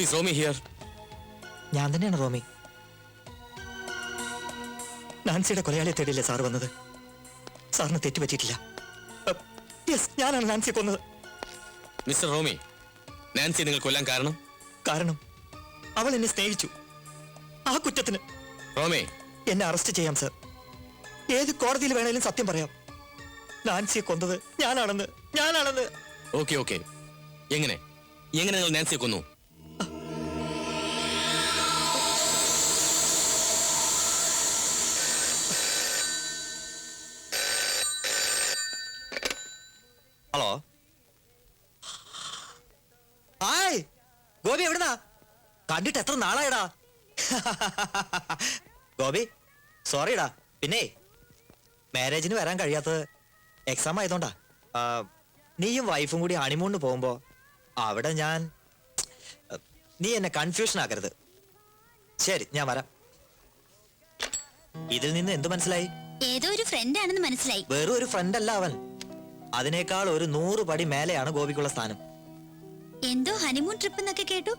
Is Romy here ഞാൻ തന്നെയാണ് Romy. നാൻസിയുടെ കൊലയാളിയെ തേടിയില്ലേ sir വന്നത്? സാറിന് തെറ്റുപറ്റിയിട്ടില്ല യെസ് ഞാനാണ് നാൻസിയെ കൊന്നത്. മിസ്റ്റർ റോമി നാൻസി നിങ്ങൾ കൊല്ലാൻ കാരണം? കാരണം അവൾ എന്നെ സ്നേഹിച്ചു. ആ കുറ്റത്തിന് റോമി. എന്നെ അറസ്റ്റ് ചെയ്യാം സർ. ഏത് കോടതിയിൽ വേണേലും സത്യം പറയാം. നാൻസിയെ കൊന്നത് ഞാനാണെന്ന് ഞാനാണെന്ന്. Okay okay. എങ്ങനെ? എങ്ങനെ നിങ്ങൾ നാൻസിയെ കൊന്നു? എത്ര നാളായടാ. ഗോപി സോറിടാ പിന്നെ മാരേജിന് വരാൻ കഴിയാത്തത് എക്സാം ആയതുകൊണ്ടാ. നീയും വൈഫും കൂടി ഹണിമൂണിന് പോകുമ്പോ അവിടെ ഞാൻ നീ എന്നെ കൺഫ്യൂഷൻ ആക്കരുത്. ശരി ഞാൻ വരാം. ഇതിൽ നിന്ന് എന്ത് മനസ്സിലായി? ഏതോ ഒരു ഫ്രണ്ട് ആണെന്ന് മനസ്സിലായി. വെറും ഒരു ഫ്രണ്ട് അല്ല അവൻ. അതിനേക്കാൾ ഒരു നൂറ് പടി മേലെയാണ് ഗോപിക്കുള്ള സ്ഥാനം. എന്തോ ഹണിമൂൺ ട്രിപ്പ് എന്നൊക്കെ കേട്ടു?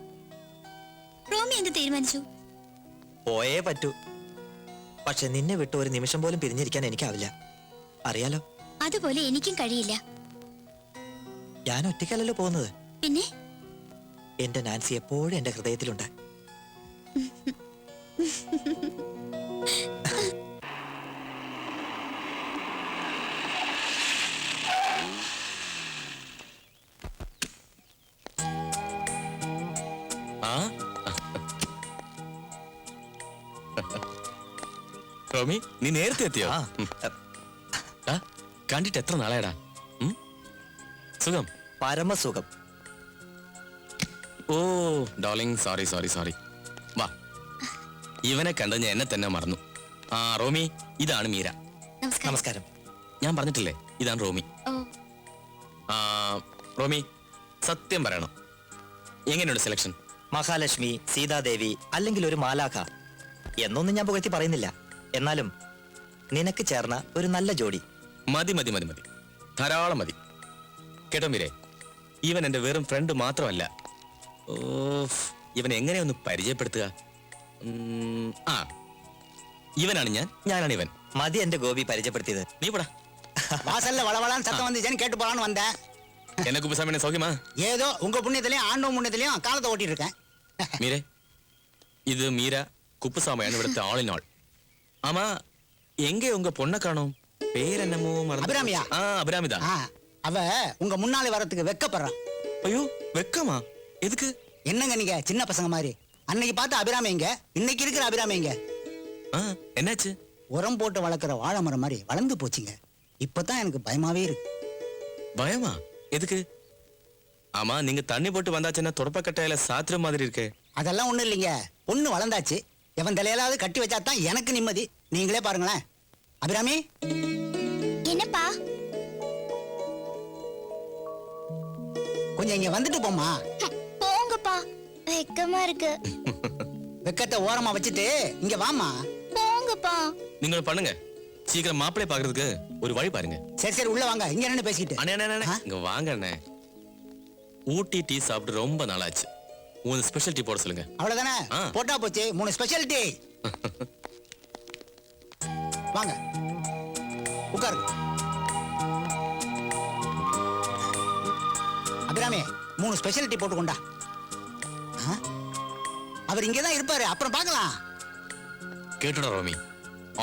റോമി എന്ത് തീരുമാനിച്ചു? പോയേ പറ്റൂ. പക്ഷെ നിന്നെ വിട്ട് ഒരു നിമിഷം പോലും പിരിഞ്ഞിരിക്കാൻ എനിക്കാവില്ല. അറിയാലോ? അതുപോലെ എനിക്കും കഴിയില്ല. ഞാൻ ഒറ്റയ്ക്കല്ലല്ലോ പോകുന്നത്. പിന്നെ? എന്റെ നാൻസി എപ്പോഴും എന്റെ ഹൃദയത്തിലുണ്ട്. റോമി നീ നേരത്തെ എത്തിയോ? ആ. കണ്ടിട്ട് എത്ര നാളേടാ? സുഖം? പരമസുഖം. ഓ ഡോളിങ് സോറി സോറി സോറി. വാ. ഇവനെ കണ്ട ഞാൻ എന്നെ തന്നെ മറന്നു. ആ റോമി ഇതാണ് മീര. നമസ്കാരം. നമസ്കാരം. ഞാൻ പറഞ്ഞിട്ടില്ലേ ഇതാണ് റോമി. ആ റോമി സത്യം പറയണം. എങ്ങനെയുണ്ട് സെലക്ഷൻ മഹാലക്ഷ്മി സീതാദേവി അല്ലെങ്കിൽ ഒരു മാലാഖ? എന്നൊന്നും ഞാൻ പുകഴ്ത്തി പറയുന്നില്ല എന്നാലും നിനക്ക് ചേർന്ന ഒരു നല്ല ജോഡി മതി മതി മതി മതി ധാരാളം മതി കേട്ടോ മീരെ ഇവൻ എന്റെ വെറും ഫ്രണ്ട് മാത്രമല്ല ഓ ഇവൻ എങ്ങനെയൊന്ന് പരിചയപ്പെടുത്തുക ഉം, ആ ഇവനാണ് ഞാൻ ഞാനാണ് ഇവൻ മതി എന്റെ ഗോപി പരിചയപ്പെടുത്തിയത് നീ പടാ வாசல்ல வளவளான்னு சத்தம் வந்துச்சுன்னு கேட்டு போலான்னு வந்தேன் എന്നെ കുപ്പസാമിനെ സൗഖ്യമാ ஏதோ உங்க புண்ணியத்திலயும் ஆண்டவன் புண்ணியத்திலயும் காலத்தை ஓட்டிட்டு இருக்கேன் മീരെ ഇത് குப்புசாமி அனுவிடத்தை ஆளினாள் ஆமா எங்கே உங்க பொண்ணை காணோம்? பேர் என்னமோ அபிராமியா? ஆ அபிராமிதான் ஆ, அவ உங்க முன்னாலே வரத்துக்கு வெக்கப்படுறான் ஐயோ வெக்கமா? எதுக்கு? என்னங்க நீங்க சின்ன பசங்க மாதிரி? அன்னைக்கு பார்த்த அபிராமி எங்க? இன்னைக்கு இருக்கிற அபிராமி எங்க? ஆ என்னாச்சு? உரம் போட்டு வளர்க்குற வாழை மரம் மாதிரி வளர்ந்து போச்சுங்க. இப்பதான் எனக்கு பயமாவே இருக்கு. பயமா? எதுக்கு? ஆமா நீங்க தண்ணி போட்டு வந்தாச்சுன்னா தொடப்பக்கட்டையில சாத்துற மாதிரி இருக்கு. அதெல்லாம் ஒண்ணும் இல்லைங்க. பொண்ணு வளர்ந்தாச்சு. இவன் தலையிலாவது கட்டி வச்சாதான் எனக்கு நிம்மதி. நீங்களே பாருங்களேன். அபிராமி? என்னப்பா? கொஞ்சம் இங்க வந்துட்டு போமா போங்கப்பா. வெக்கமா இருக்கு. வெக்கத்தை ஓரமா வச்சுட்டு இங்க வாமா போங்கப்பா. நீங்களும் பண்ணுங்க. சீக்கிரம் மாப்பிளை பாக்குறதுக்கு ஒரு வழி பாருங்க. சரி சரி உள்ள வாங்க. இங்க என்ன பேசிட்டு அண்ணே அண்ணே இங்க வாங்க அண்ணே. ஊட்டி டீ சாப்பிட்டு ரொம்ப நாளாச்சு. மூணு ஸ்பெஷல் டீ போட சொல்லுங்க அவ்வளவுதானே ஆ. போட்டா போச்சு மூணு ஸ்பெஷாலிட்டி வாங்க உட்காருங்க அபிராமி மூணு ஸ்பெஷாலிட்டி போட்டு கொண்டா ஆ? அவர் இங்கதான் இருப்பாரு அப்புறம் பார்க்கலாம் കേട്ടോടാ റോമി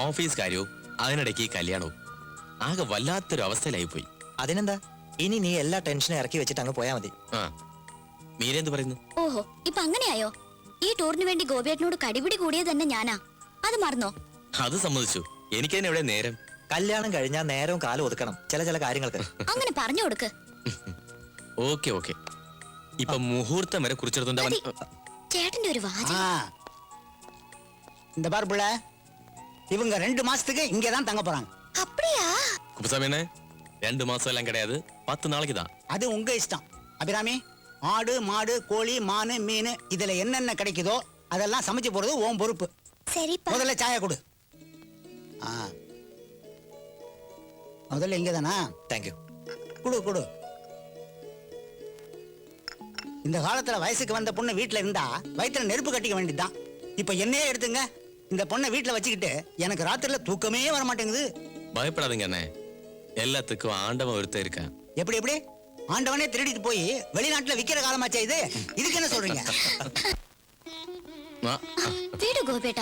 ഓഫീസ് കാര്യവും അതിനിടയ്ക്ക് ഈ കല്യാണവും ആകെ വല്ലാത്തൊരു അവസ്ഥയിലായി പോയി അതിനെന്താ ഇനി നീ എല്ലാ ടെൻഷനും ഇറക്കി വെച്ചിട്ട് അങ്ങ് പോയാ മതി ആ മീര എന്ത് പറയുന്നു ഓഹോ ഇപ്പൊ അങ്ങനെയായോ ഈ ടൂറിന് വേണ്ടി ഗോപിയേട്ടനോട് കടിപിടി കൂടിയത് തന്നെ ഞാനാ അത് മറന്നോ അത് സമ്മതിച്ചു എനിക്കതിന് എവിടെ നേരം കല്യാണം കഴിഞ്ഞാൽ നേരവും കാലം ഒതുക്കണം ചില ചില കാര്യങ്ങൾക്ക് അങ്ങനെ പറഞ്ഞു കൊടുക്ക് ഓക്കെ ഓക്കെ ഇപ്പൊ മുഹൂർത്തം വരെ കുറിച്ചെടുത്തോണ്ട് അവൻ മതി. ചേട്ടന്റെ ഒരു വാചകം ஆ. இந்த பாரு பிள்ளை இவங்க ரெண்டு மாசத்துக்கு இங்கதான் தங்க போறாங்க அப்படியா குப்புசாமி ரெண்டு மாசம் எல்லாம் கிடையாது பத்து நாளைக்கு தான் அது உங்க இஷ்டம் அபிராமி ஆடு மாடு கோழி மானு மீன் இதுல என்னென்ன கிடைக்குதோ அதெல்லாம் சமைச்சு போறது ஓம் பொறுப்பு. சரி முதல்ல சாய கொடு. ஆ. முதல்ல இங்க தானா? தேங்க்யூ கொடு கொடு. இந்த காலத்துல வயசுக்கு வந்த பொண்ணு வீட்டுல இருந்தா வயிற்றுல நெருப்பு கட்டிக்க வேண்டியதுதான். இப்ப என்னையே எடுத்துங்க. இந்த பொண்ணை வீட்டுல வச்சுக்கிட்டு எனக்கு ராத்திரில தூக்கமே வர மாட்டேங்குது பயப்படாதீங்க அண்ணே. எல்லாத்துக்கும் ஆண்டவன் ஒருத்தர் இருக்கேன் எப்படி எப்படி? ஆண்டவனே திருடிட்டு போய் வெளிநாட்டுல விக்கிற காலமாச்சா இது இதுக்கு என்ன சொல்றீங்க ആ, വീട് ഗോപേട്ട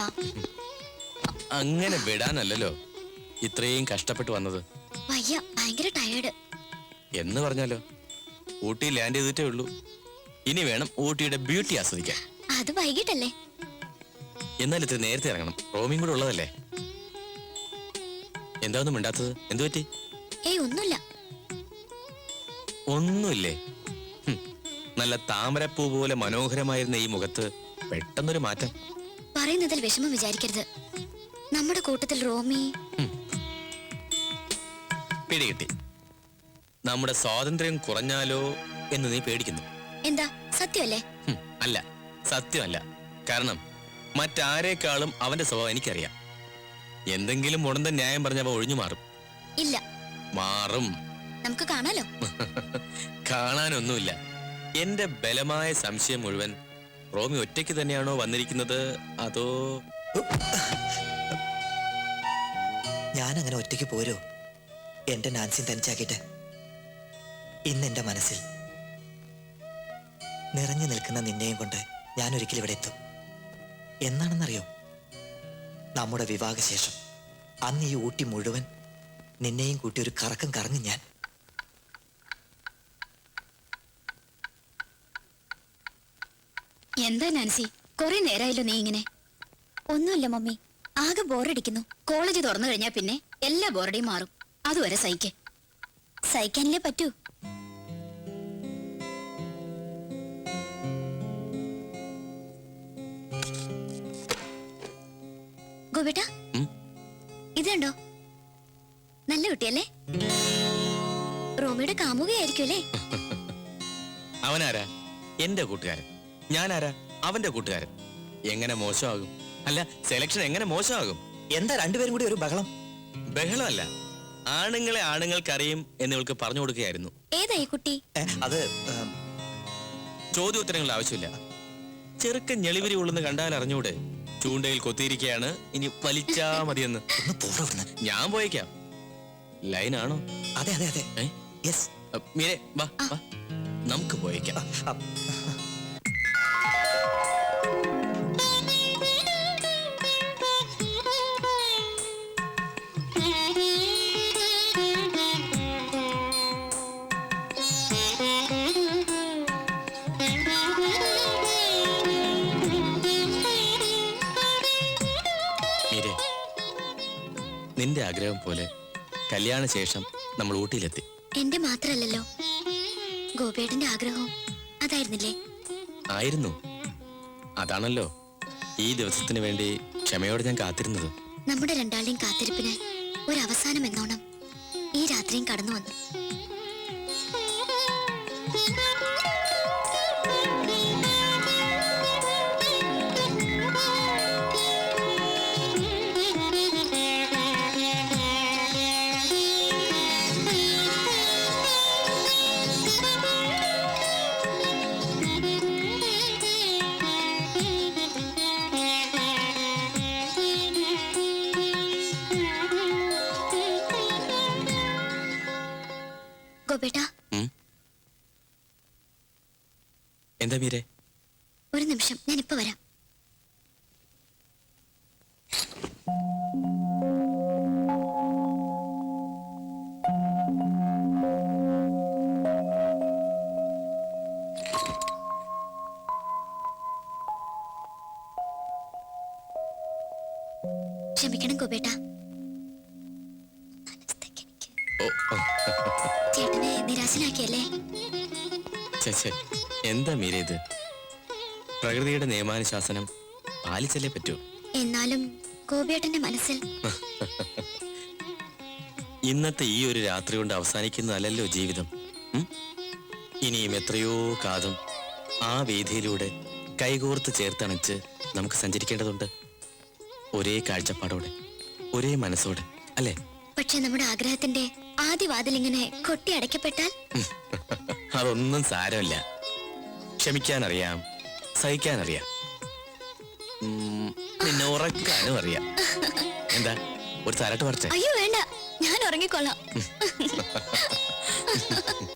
അങ്ങനെ വിടാനല്ലല്ലോ ഇത്രയും കഷ്ടപ്പെട്ട് വന്നത് വയ്യ ഭയങ്കര ടയേർഡ് എന്ന് പറഞ്ഞാലോ ഊട്ടി ലാൻഡ് ചെയ്തിട്ടേ ഉള്ളൂ ഇനി വേണം ഊട്ടിയുടെ ബ്യൂട്ടി ആസ്വദിക്കാൻ അത് വൈകിട്ടല്ലേ എന്നാൽ ഇത്തിരി നേരത്തെ ഇറങ്ങണം റോമിയും കൂടെ ഉള്ളതല്ലേ എന്താ ഒന്നും മിണ്ടാത്തത് എന്തു പറ്റി ഏയ് ഒന്നുമില്ല ഒന്നുമില്ലേ? നല്ല താമരപ്പൂ പോലെ മനോഹരമായിരുന്ന ഈ മുഖത്ത് പെട്ടെന്നൊരു മാറ്റം. പറയുന്നതിൽ വിഷമം വിചാരിക്കരുത്. നമ്മുടെ കൂട്ടത്തിൽ റോമി പിടികിട്ടി നമ്മുടെ സ്വാതന്ത്ര്യം കുറഞ്ഞാലോ എന്ന് നീ പേടിക്കുന്നു. എന്താ? സത്യമല്ലേ? അല്ല സത്യമല്ല. കാരണം മറ്റാരേക്കാളും അവന്റെ സ്വഭാവം എനിക്കറിയാം. എന്തെങ്കിലും മുടന്ത ന്യായം പറഞ്ഞവ ഒഴിഞ്ഞു മാറും. ഇല്ല. മാറും. നമുക്ക് കാണാലോ? കാണാനൊന്നുമില്ല. എന്റെ ബലമായ സംശയം മുഴുവൻ റോമി ഒറ്റയ്ക്ക് തന്നെയാണോ വന്നിരിക്കുന്നത്? അതോ ഞാൻ അങ്ങനെ ഒറ്റയ്ക്ക് പോരോ? എന്റെ നാൻസിൻ തനിച്ചാക്കിട്ട് ഇന്ന് എന്റെ മനസ്സിൽ നിറഞ്ഞു നിൽക്കുന്ന നിന്നെയും കൊണ്ട് ഞാൻ ഒരിക്കലും ഇവിടെ എത്തും. എന്നാണെന്നറിയോ നമ്മുടെ വിവാഹശേഷം അന്ന് ഈ ഊട്ടി മുഴുവൻ നിന്നെയും കൂട്ടി ഒരു കറക്കം കറങ്ങും ഞാൻ. എന്താ നാൻസി? കൊറേ നേരമായല്ലോ നീ ഇങ്ങനെ. ഒന്നുമില്ല മമ്മി. ആകെ ബോറടിക്കുന്നു. കോളേജ് തുറന്നു കഴിഞ്ഞാ പിന്നെ എല്ലാ ബോറടിയും മാറും. അതുവരെ സഹിക്കേ. സഹിക്കാനല്ലേ പറ്റൂ? ഗോപേട്ട? ഇതുണ്ടോ? നല്ല കുട്ടിയല്ലേ? റോമിയുടെ കാമുകയായിരിക്കും അല്ലേ അവനാരാ? എന്റെ കൂട്ടുകാരൻ. ഞാനാരാ? അവന്റെ കൂട്ടുകാരൻ. എങ്ങനെ മോശമാകും? അല്ല സെലക്ഷൻ എങ്ങനെ മോശമാകും? എന്താ രണ്ടുപേരും കൂടി ഒരു ബഹളം? ബഹളമല്ല. ആണുങ്ങളെ ആണുങ്ങൾക്കറിയും എന്നിവൾക്ക് പറഞ്ഞു കൊടുക്കുകയായിരുന്നു. ഏതായി കുട്ടി? അത് ചോദ്യോത്തരങ്ങൾ ആവശ്യമില്ല. ചെറുക്കൻ ഞെളിവരി ഉള്ളെന്ന് കണ്ടാൽ അറിഞ്ഞൂടെ? ചൂണ്ടയിൽ കൊത്തിയിരിക്കുകയാണ്. ഇനി വലിച്ചാ മതിയെന്ന്. ഞാൻ പോയേക്കാം. ലൈനാണോ? അതെ അതെ അതെ. നമുക്ക് പോയേക്കാം. ആഗ്രഹം പോലെ കല്യാണശേഷം നമ്മൾ ഊട്ടിയിലെത്തി. എന്റെ മാത്രല്ലല്ലോ. ഗോപിയേട്ടന്റെ ആഗ്രഹവും അതായിരുന്നില്ലേ? ആയിരുന്നു. അതാണല്ലോ ഈ ദിവസത്തിന് വേണ്ടി ക്ഷമയോടെ ഞാൻ കാത്തിരുന്നത്. നമ്മുടെ രണ്ടാളുടെയും കാത്തിരിപ്പിന് ഒരു അവസാനം എന്നോണം ഈ രാത്രിയും കടന്നു വന്നു. ഉം? എന്താ മീരെ? ഒരു നിമിഷം ഞാൻ ഇപ്പൊ വരാം. ക്ഷമിക്കണം ഗോപേട്ട. ചേട്ടനെ നിരാശനാക്കിയല്ലേ? ഛെ. എന്താ മീര ഇത്? പ്രകൃതിയുടെ നിയമാനുശാസനം പാലിച്ചല്ലേ പറ്റൂ. എന്നാലും ഗോപിയേട്ടന്റെ മനസ്സിൽ ഇന്നത്തെ ഈ ഒരു രാത്രി കൊണ്ട് അവസാനിക്കുന്നതല്ലല്ലോ ജീവിതം? ഇനിയും എത്രയോ കാതം ആ വേദിയിലൂടെ കൈകോർത്ത് ചേർത്തണച്ച് നമുക്ക് സഞ്ചരിക്കേണ്ടതുണ്ട്. ഒരേ കാഴ്ചപ്പാടോടെ ഒരേ മനസ്സോടെ അല്ലേ? പക്ഷെ നമ്മുടെ ആഗ്രഹത്തിന്റെ ആദ്യ കൊട്ടി അടയ്ക്കപ്പെട്ടാൽ? അതൊന്നും സാരമില്ല. ക്ഷമിക്കാനറിയാം. സഹിക്കാനറിയാം. നിന്നെ ഉറക്കാനും അറിയാം. എന്താ? ഒരു തരട്ട് പറിച്ചേ. അയ്യോ വേണ്ട. ഞാൻ ഉറങ്ങിക്കൊള്ളാം